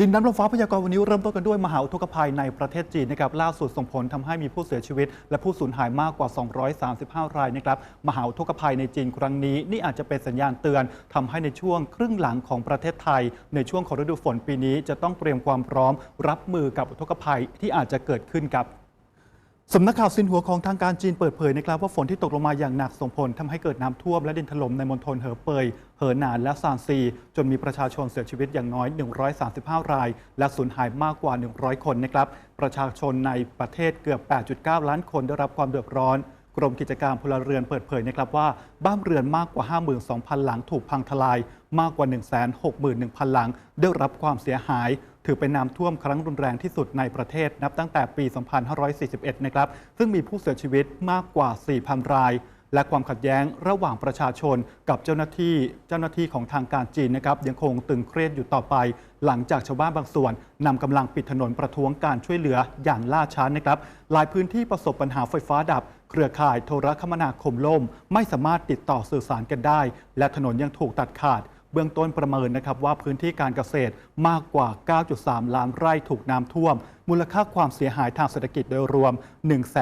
ดินน้ำลมฟ้าพยากรณ์วันนี้เริ่มต้นกันด้วยมหาอุทกภัยในประเทศจีนนะครับล่าสุดส่งผลทำให้มีผู้เสียชีวิต และผู้สูญหายมากกว่า 235 รายนะครับมหาอุทกภัยในจีนครั้งนี้ นี่อาจจะเป็นสัญญาณเตือนทำให้ในช่วงครึ่งหลังของประเทศไทย ในช่วงของฤดูฝนปีนี้จะต้องเตรียมความพร้อม รับมือกับอุทกภัยที่อาจจะเกิดขึ้นครับ สำนักข่าวซินหัวของทางการจีนเปิดเผยนะครับว่าฝนที่ตกลงมาอย่างหนักส่งผลทำให้เกิดน้ำท่วมและดินถล่มในมณฑลเหอเปย เหอหนานและซานซี จนมีประชาชนเสียชีวิตอย่างน้อย 135 ราย และสูญหายมากกว่า 100 คนนะครับประชาชนในประเทศเกือบ 8.9 ล้านคนได้รับความเดือดร้อนกรมกิจการพลเรือนเปิดเผยนะครับว่า บ้านเรือนมากกว่า 52,000 หลังถูกพังทลาย มากกว่า 161,000 หลังได้รับความเสียหาย ถือเป็นน้ำท่วมครั้งรุนแรงที่สุดในประเทศนับตั้งแต่ปี 2541 นะครับ ซึ่งมีผู้เสียชีวิตมากกว่า 4,000 ราย และความขัดแย้งระหว่างประชาชนกับเจ้าหน้าที่ เจ้าหน้าที่ของทางการจีนนะครับยังคงตึงเครียดอยู่ต่อไป หลังจากชาวบ้านบางส่วนนำกำลังปิดถนนประท้วงการช่วยเหลืออย่างล่าช้านะครับ หลายพื้นที่ประสบปัญหาไฟฟ้าดับเครือข่ายโทรคมนาคมล่ม ไม่สามารถติดต่อสื่อสารกันได้ และถนนยังถูกตัดขาด เบื้องต้นประเมินนะครับว่าพื้นที่การเกษตรมากกว่า 9.3 ล้านไร่ถูกน้ำท่วม มูลค่าความเสียหายทางเศรษฐกิจโดยรวม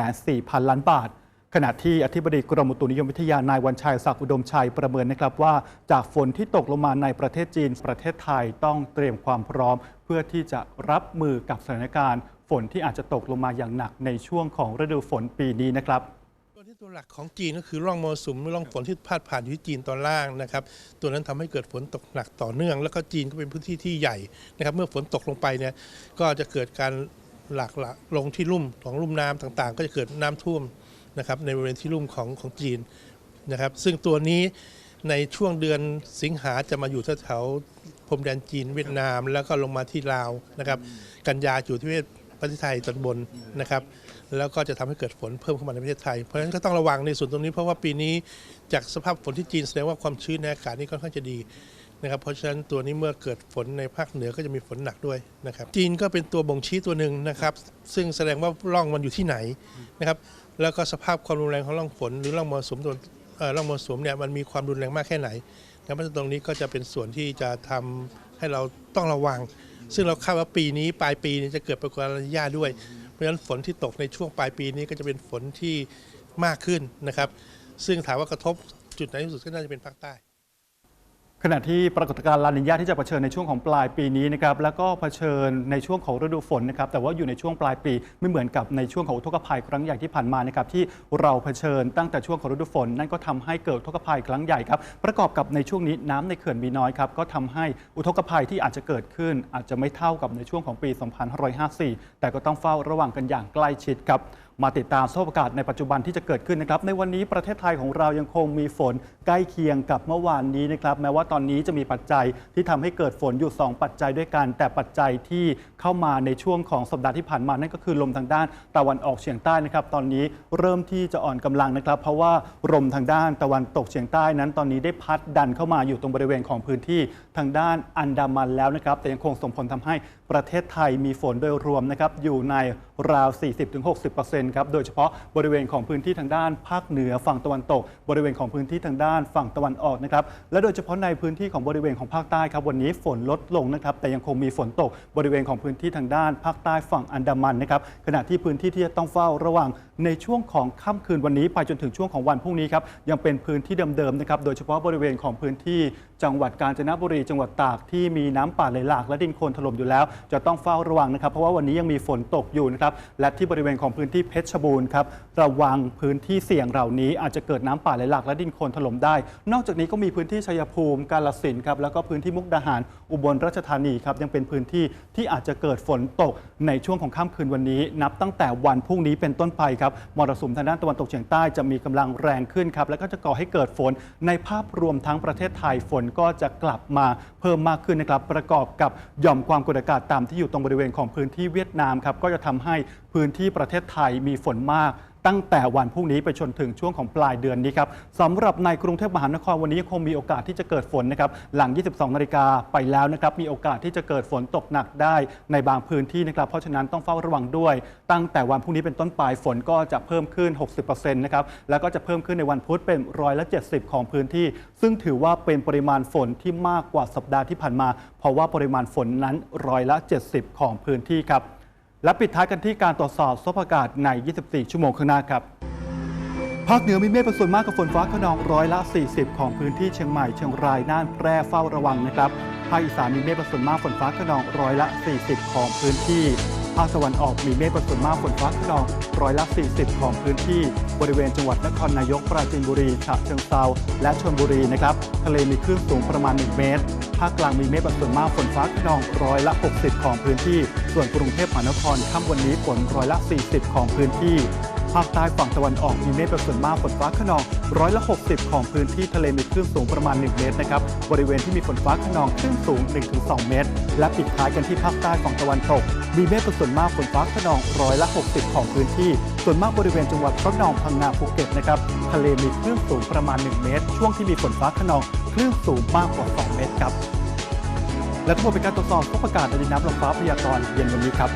1,400 ล้านบาท ขณะที่อธิบดีกรมอุตุนิยมวิทยานายวันชัยศักดิ์อุดมชัยประเมินนะครับว่า จากฝนที่ตกลงมาในประเทศจีน ประเทศไทยต้องเตรียมความพร้อม เพื่อที่จะรับมือกับสถานการณ์ ฝนที่อาจจะตกลงมาอย่างหนักในช่วงของฤดูฝนปีนี้นะครับ ตัวหลักของจีนก็คือร่องมรสุมร่องฝนที่พาดผ่านอยู่ที่จีนตอนล่างนะครับ ตัวนั้นทำให้เกิดฝนตกหนักต่อเนื่อง แล้วก็จีนก็เป็นพื้นที่ที่ใหญ่นะครับ เมื่อฝนตกลงไปเนี่ยก็จะเกิดการหลากหลลงที่ลุ่มของลุ่มน้ำต่างๆ ก็จะเกิดน้ำท่วมนะครับในบริเวณที่ลุ่มของของจีนนะครับ ซึ่งตัวนี้ในช่วงเดือนสิงหาจะมาอยู่แถวพรมแดนจีนเวียดนาม แล้วก็ลงมาที่ลาวนะครับ กันยาอยู่ที่ ประเทศไทยตอนบนนะครับแล้วก็จะทำให้เกิดฝนเพิ่มเข้ามาในประเทศไทย เพราะฉะนั้นก็ต้องระวังในส่วนตรงนี้ เพราะว่าปีนี้จากสภาพฝนที่จีนแสดงว่าความชื้นในอากาศนี่ค่อนข้างจะดีนะครับเพราะฉะนั้นตัวนี้เมื่อเกิดฝนในภาคเหนือก็จะมีฝนหนักด้วยนะครับจีนก็เป็นตัวบ่งชี้ตัวหนึ่งนะครับซึ่งแสดงว่าร่องมันอยู่ที่ไหนนะครับแล้วก็สภาพความรุนแรงของร่องฝน หรือร่องมรสุมตัวเอ่อร่องมรสุมเนี่ยมันมีความรุนแรงมากแค่ไหนนะครับเพราะฉะนั้นตรงนี้ก็จะเป็นส่วนที่จะทำให้เราต้องระวัง ซึ่งเราคาดว่าปีนี้ปลายปีนี้จะเกิดปรากฏการณ์ลานิญาด้วย เพราะฉะนั้นฝนที่ตกในช่วงปลายปีนี้ก็จะเป็นฝนที่มากขึ้นนะครับ ซึ่งถามว่ากระทบจุดไหนที่สุดก็น่าจะเป็นภาคใต้ ขณะที่ปรากฏการณ์ลานิญาที่จะเผชิญในช่วงของปลายปีนี้นะครับแล้วก็เผชิญในช่วงของฤดูฝนนะครับแต่ว่าอยู่ในช่วงปลายปีไม่เหมือนกับในช่วงของอุทกภัยครั้งใหญ่ที่ผ่านมานะครับที่เราเผชิญตั้งแต่ช่วงของฤดูฝน นั่นก็ทำให้เกิดอุทกภัยครั้งใหญ่ครับประกอบกับในช่วงนี้น้ำในเขื่อนมีน้อยครับก็ทำให้อุทกภัยที่อาจจะเกิดขึ้น อาจจะไม่เท่ากับในช่วงของปี 2554 แต่ก็ต้องเฝ้าระวังกันอย่างใกล้ชิดครับ มาติดตามสภาพอากาศในปัจจุบันที่จะเกิดขึ้นนะครับในวันนี้ประเทศไทยของเรายังคงมีฝนใกล้เคียงกับเมื่อวานนี้นะครับแม้ว่าตอนนี้จะมีปัจจัยที่ทำให้เกิดฝนอยู่ 2 ปัจจัยด้วยกัน แต่ปัจจัยที่เข้ามาในช่วงของสัปดาห์ที่ผ่านมานั่นก็คือลมทางด้านตะวันออกเฉียงใต้นะครับตอนนี้เริ่มที่จะอ่อนกำลังนะครับ เพราะว่าลมทางด้านตะวันตกเฉียงใต้นั้น ตอนนี้ได้พัดดันเข้ามาอยู่ตรงบริเวณของพื้นที่ทางด้านอันดามันแล้วนะครับแต่ยังคงส่งผลทำให้ประเทศไทยมีฝนโดยรวมนะครับอยู่ในราว 40-60%ครับโดยเฉพาะบริเวณของพื้นที่ทางด้านภาคเหนือฝั่งตะวันตก บริเวณของพื้นที่ทางด้านฝั่งตะวันออกนะครับและโดยเฉพาะในพื้นที่ของบริเวณของภาคใต้ครับวันนี้ฝนลดลงนะครับแต่ยังคงมีฝนตกบริเวณของพื้นที่ทางด้าน ภาคใต้ฝั่งอันดามันนะครับขณะที่พื้นที่ที่จะต้องเฝ้าระวังในช่วงของค่ำคืนวันนี้ไปจนถึงช่วงของวันพรุ่งนี้ครับยังเป็นพื้นที่เดิมๆนะครับโดยเฉพาะบริเวณของพื้นที่จังหวัดกาญจนบุรี จังหวัดตากที่มีน้ำป่าไหลหลากและดินโคลนถล่มอยู่แล้วจะต้องเฝ้าระวังนะครับ เพราะว่าวันนี้ยังมีฝนตกอยู่นะครับ และที่บริเวณของพื้นที่เพชรบูรณ์ครับ ระวังพื้นที่เสี่ยงเหล่านี้อาจจะเกิดน้ำป่าไหลหลากและดินโคลนถล่มได้ นอกจากนี้ก็มีพื้นที่ชัยภูมิ กาฬสินธุ์ครับแล้วก็พื้นที่มุกดาหาร อุบลราชธานีครับยังเป็นพื้นที่ที่อาจจะเกิดฝนตกในช่วงของค่ำคืนวันนี้ นับตั้งแต่วันพรุ่งนี้เป็นต้นไปครับมรสุมทางด้านตะวันตกเฉียงใต้จะมีกำลังแรงขึ้นครับแล้วก็จะก่อให้เกิดฝนในภาพรวมทั้งประเทศไทยฝนก็จะกลับมาเพิ่มมากขึ้นนะครับประกอบกับหย่อมความกดอากาศต่ำที่อยู่ตรงบริเวณของพื้นที่เวียดนามครับก็จะทำให้พื้นที่ประเทศไทยมีฝนมาก ตั้งแต่วันพรุ่งนี้ไปจนถึงช่วงของปลายเดือนนี้ครับสำหรับในกรุงเทพมหานครวันนี้ยังคงมีโอกาสที่จะเกิดฝนนะครับหลัง 22 นาฬิกาไปแล้วนะครับมีโอกาสที่จะเกิดฝนตกหนักได้ในบางพื้นที่นะครับเพราะฉะนั้นต้องเฝ้าระวังด้วย ตั้งแต่วันพรุ่งนี้เป็นต้นไปฝนก็จะเพิ่มขึ้น 60%นะครับแล้วก็จะเพิ่มขึ้นในวันพุธเป็นร้อยละ70 ของพื้นที่ ซึ่งถือว่าเป็นปริมาณฝนที่มากกว่าสัปดาห์ที่ผ่านมา เพราะว่าปริมาณฝนนั้นร้อยละ 70 ของพื้นที่ครับ และปิดท้ายกันที่การตรวจสอบสภาพอากาศใน 24 ชั่วโมงข้างหน้าครับ ภาคเหนือมีเมฆเป็นส่วนมากกับฝนฟ้าขนองร้อยละ 40 ของพื้นที่เชียงใหม่เชียงรายน่านแพร่เฝ้าระวังนะครับ ภาคอีสานมีเมฆเป็นส่วนมากฝนฟ้าขนองร้อยละ 40 ของพื้นที่ ภาคตะวันออกมีเมฆเป็นส่วนมากฝนฟ้าขนองร้อยละ 40 ของพื้นที่ บริเวณจังหวัดนครนายกปราจีนบุรีฉะเชิงเซาและชลบุรีนะครับทะเลมีคลื่นสูงประมาณ 1 เมตรภาคกลางมีเมฆเป็นส่วนมากฝนฟ้าขนองร้อยละ 60 ของพื้นที่ ส่วนกรุงเทพมหานครค่ำวันนี้ฝนร้อยละ 40 ของพื้นที่ ภาคใต้ฝั่งตะวันออกมีเมฆเป็นส่วนมากฝนฟ้าขนองร้อยละ 60 ของพื้นที่ทะเลมีคลื่นสูงประมาณ 1 เมตรนะครับ บริเวณที่มีฝนฟ้าขนองคลื่นสูง 1-2 เมตร และปิดท้ายกันที่ภาคใต้ฝั่งตะวันตก มีเมฆเป็นส่วนมากฝนฟ้าขนองร้อยละ 60 ของพื้นที่ ส่วนมากบริเวณจังหวัดระนองพังงาภูเก็ตนะครับ ทะเลมีคลื่นสูงประมาณ 1 เมตร ช่วงที่มีฝนฟ้าขนองคลื่นสูงมากกว่า 2 เมตรครับ และทั้งหมดเป็นการตรวจสอบสภาพอากาศในดินน้ำลมฟ้าพยากรณ์เย็นวันนี้ครับ